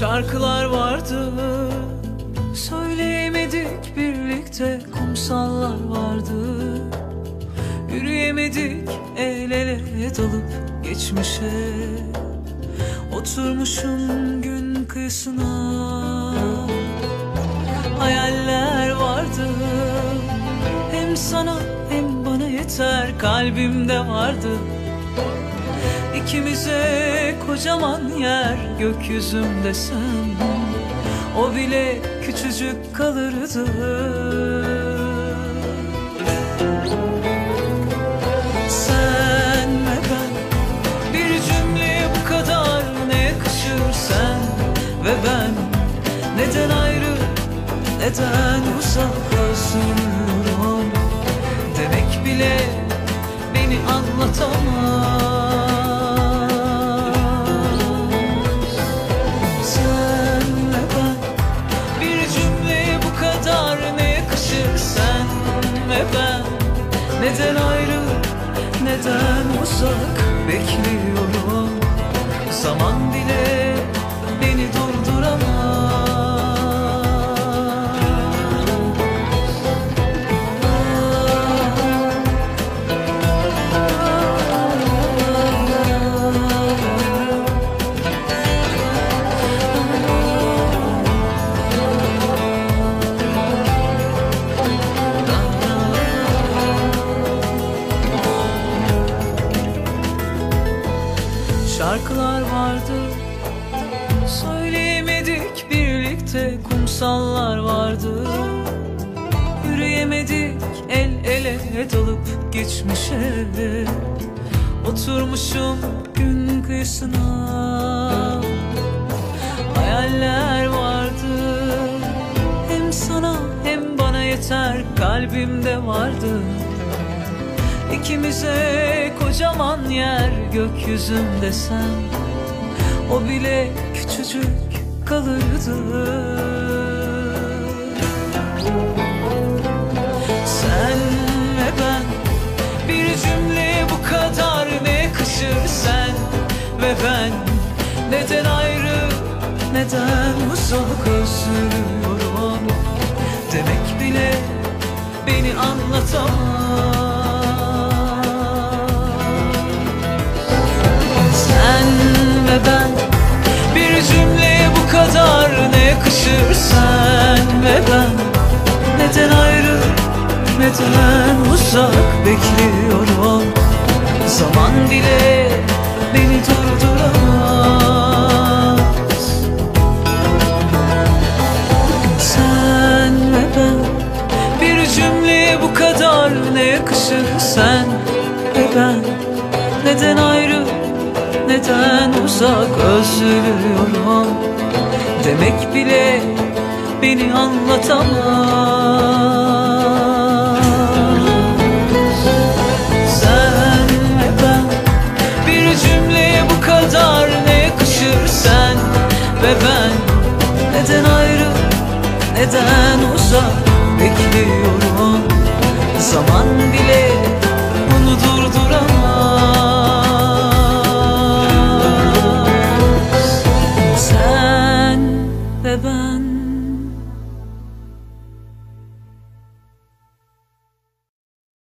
Şarkılar vardı. Söyleyemedik birlikte Kumsallar vardı. Yürüyemedik el ele dalıp geçmişe. Oturmuşum gün kıyısına. Hayaller vardı. Hem sana hem bana yeter Kalbimde vardı İkimize kocaman yer gökyüzümde sen. O bile küçücük kalırdı. Sen ve ben bir cümleye bu kadar ne yakışır sen ve ben? Neden ayrı neden uzak özlüyorum Neden ayrı neden uzak bekliyorum? Zaman bile Şarkılar vardı. Söyleyemedik birlikte Kumsallar vardı. Yürüyemedik el ele dalıp geçmişe. Oturmuşum gün kıyısına. Hayaller vardı. Hem sana hem bana yeter Kalbimde vardı İkimize kocaman yer gökyüzünde sen. O bile küçücük kalırdı. Sen ve ben bir cümleye bu kadar ne yakışır sen ve ben. Neden ayrı neden uzak özlüyorum? Demek bile beni anlatamaz sen ve ben. Neden ayrı neden uzak bekliyorum? Zaman bile beni durduramaz. Sen ve ben bir cümleye bu kadar ne yakışır sen ve ben? Neden ayrı neden uzak özlüyorum? Demek bile beni anlatamaz. Sen ve ben bir cümleye bu kadar ne yakışır sen ve ben? Neden ayrı neden uzak bekliyorum? Zaman bile bunu durduramaz. Sen ve ben